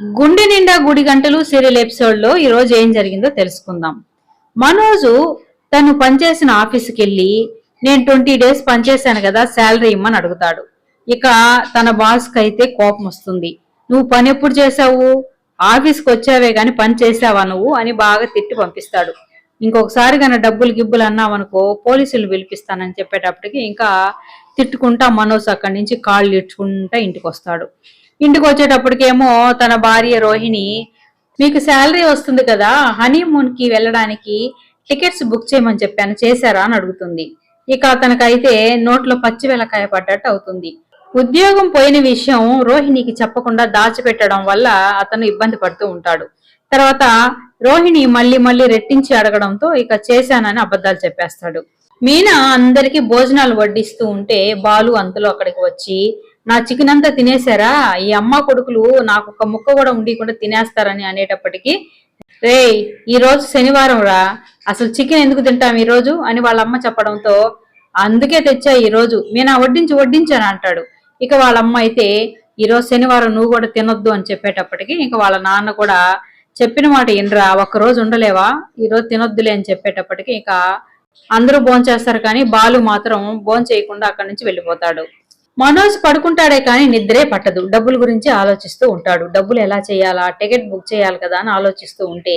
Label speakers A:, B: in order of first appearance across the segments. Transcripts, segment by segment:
A: గుండె నిండా గుడి గంటలు సీరియల్ ఎపిసోడ్లో ఈ రోజు ఏం జరిగిందో తెలుసుకుందాం. మనోజు తను పనిచేసిన ఆఫీస్కి వెళ్ళి నేను ట్వంటీ డేస్ పనిచేశాను కదా శాలరీ ఇమ్మని అడుగుతాడు. ఇక తన బాస్కి అయితే కోపం వస్తుంది. నువ్వు పని ఎప్పుడు చేసావు ఆఫీస్కి వచ్చావే గాని పని చేసావా నువ్వు? అని బాగా తిట్టి పంపిస్తాడు. ఇంకొకసారి కన్నా డబ్బులు గిబ్బులు అన్నావనుకో పోలీసులు పిలిపిస్తానని చెప్పేటప్పటికి ఇంకా తిట్టుకుంటా మనోజ్ అక్కడి నుంచి కాళ్ళు ఇచ్చుకుంటా ఇంటికి వస్తాడు ఇంటికి వచ్చేటప్పటికేమో తన భార్య రోహిణి మీకు శాలరీ వస్తుంది కదా హనీమూన్కి వెళ్ళడానికి టికెట్స్ బుక్ చేయమని చెప్పాను చేశారా? అని అడుగుతుంది. ఇక అతనికైతే నోట్లో పచ్చి వెలకాయ పడ్డట్టు అవుతుంది. ఉద్యోగం పోయిన విషయం రోహిణికి చెప్పకుండా దాచిపెట్టడం వల్ల అతను ఇబ్బంది పడుతూ ఉంటాడు. తర్వాత రోహిణి మళ్ళీ మళ్ళీ రెట్టించి అడగడంతో ఇక చేశానని అబద్ధాలు చెప్పేస్తాడు. మీనా అందరికి భోజనాలు వడ్డిస్తూ ఉంటే బాలు అంతలో అక్కడికి వచ్చి నా చికెన్ అంతా తినేశారా? ఈ అమ్మ కొడుకులు నాకు ఒక ముక్క కూడా ఉండకుండా తినేస్తారని అనేటప్పటికీ రేయ్ ఈ రోజు శనివారం రా. అసలు చికెన్ ఎందుకు తింటాం ఈ రోజు? అని వాళ్ళ అమ్మ చెప్పడంతో అందుకే తెచ్చా ఈ రోజు. మీనా వడ్డించి వడ్డించాను అంటాడు. ఇక వాళ్ళ అమ్మ అయితే ఈ రోజు శనివారం నువ్వు కూడా తినొద్దు అని చెప్పేటప్పటికి ఇక వాళ్ళ నాన్న కూడా చెప్పిన మాట ఇన్రా ఒక్క రోజు ఉండలేవా? ఈ రోజు తినొద్దులే అని చెప్పేటప్పటికి ఇక అందరూ భోంచేస్తారు కానీ బాలు మాత్రం భోంచేయకుండా అక్కడి నుంచి వెళ్ళిపోతాడు. మనోజ్ పడుకుంటాడే కానీ నిద్రే పట్టదు. డబ్బుల గురించి ఆలోచిస్తూ ఉంటాడు. డబ్బులు ఎలా చేయాలా? టికెట్ బుక్ చేయాలి కదా అని ఆలోచిస్తూ ఉంటే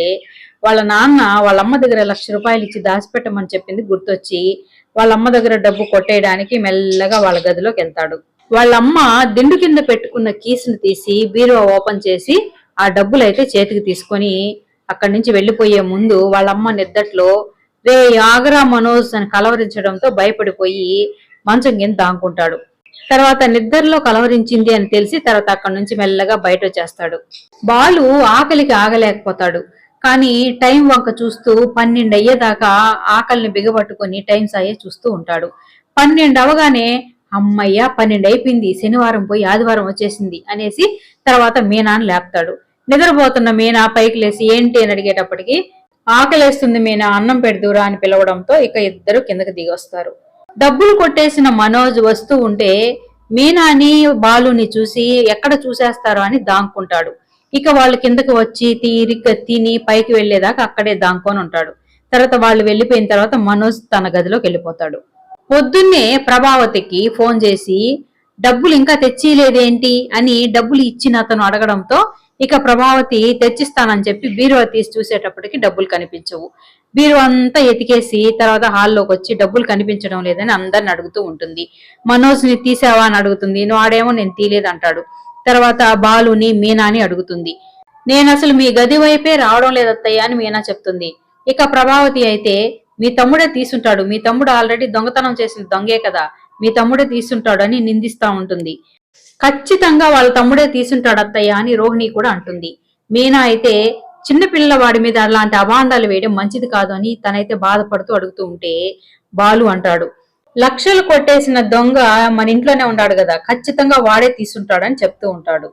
A: వాళ్ళ నాన్న వాళ్ళ అమ్మ దగ్గర లక్ష రూపాయలు ఇచ్చి దాచిపెట్టమని చెప్పింది గుర్తొచ్చి వాళ్ళ అమ్మ దగ్గర డబ్బు కొట్టేయడానికి మెల్లగా వాళ్ళ గదిలోకి వెళ్తాడు. వాళ్ళ అమ్మ దిండు కింద పెట్టుకున్న కీసును తీసి బీరువా ఓపెన్ చేసి ఆ డబ్బులు అయితే చేతికి తీసుకొని అక్కడి నుంచి వెళ్ళిపోయే ముందు వాళ్ళమ్మ నిద్దట్లో రే ఆగరా మనోజ్ అని కలవరించడంతో భయపడిపోయి మంచం కింద దాంకుంటాడు. తర్వాత నిద్రలో కలవరించింది అని తెలిసి తర్వాత అక్కడి నుంచి మెల్లగా బయట వచ్చేస్తాడు బాలు ఆకలికి ఆగలేకపోతాడు. కానీ టైం వంక చూస్తూ పన్నెండు అయ్యేదాకా ఆకలిని బిగబట్టుకుని టైం సాయే చూస్తూ ఉంటాడు. పన్నెండు అవగానే అమ్మయ్య పన్నెండు అయిపోయింది శనివారం పోయి ఆదివారం వచ్చేసింది అనేసి తర్వాత మీనాని లేపుతాడు. నిద్రపోతున్న మీనా పైకి లేసి ఏంటి? అని అడిగేటప్పటికి ఆకలేస్తుంది మీనా అన్నం పెడదురా అని పిలవడంతో ఇక ఇద్దరు కిందకి దిగి వస్తారు డబ్బులు కొట్టేసిన మనోజ్ వస్తూ ఉంటే మీనాని బాలుని చూసి ఎక్కడ చూసేస్తారో అని దాంకుంటాడు. ఇక వాళ్ళు కిందకి వచ్చి తీరిక తిని పైకి వెళ్ళేదాకా అక్కడే దాంకొని ఉంటాడు. తర్వాత వాళ్ళు వెళ్ళిపోయిన తర్వాత మనోజ్ తన గదిలోకి వెళ్ళిపోతాడు. పొద్దున్నే ప్రభావతికి ఫోన్ చేసి డబ్బులు ఇంకా తెచ్చిలేదేంటి అని డబ్బులు ఇచ్చిన అతను అడగడంతో ఇక ప్రభావతి తెచ్చిస్తానని చెప్పి బీరువా తీసి చూసేటప్పటికి డబ్బులు కనిపించవు. బీరువా అంతా ఎతికేసి తర్వాత హాల్లోకి వచ్చి డబ్బులు కనిపించడం లేదని అందరిని అడుగుతూ ఉంటుంది. మనోజ్ని తీసావా అని అడుగుతుంది. నువ్వు నేను తీలేదంటాడు తర్వాత బాలుని మీనాని అడుగుతుంది. నేను అసలు మీ గది వైపే రావడం లేదత్తయ్య అని మీనా చెప్తుంది. ఇక ప్రభావతి అయితే మీ తమ్ముడే తీసుంటాడు. మీ తమ్ముడు ఆల్రెడీ దొంగతనం చేసిన దొంగే కదా. మీ తమ్ముడే తీసుంటాడు అని నిందిస్తా ఉంటుంది. ఖచ్చితంగా వాళ్ళ తమ్ముడే తీసుంటాడు అత్తయ్య అని రోహిణి కూడా అంటుంది. మీనా అయితే చిన్న పిల్లవాడి మీద అలాంటి అభాండాలు వేయడం మంచిది కాదు అని తనైతే బాధపడుతూ అడుగుతూ ఉంటే బాలు అంటాడు. లక్షలు కొట్టేసిన దొంగ మన ఇంట్లోనే ఉన్నాడు కదా ఖచ్చితంగా వాడే తీసుంటాడని చెప్తూ ఉంటాడు.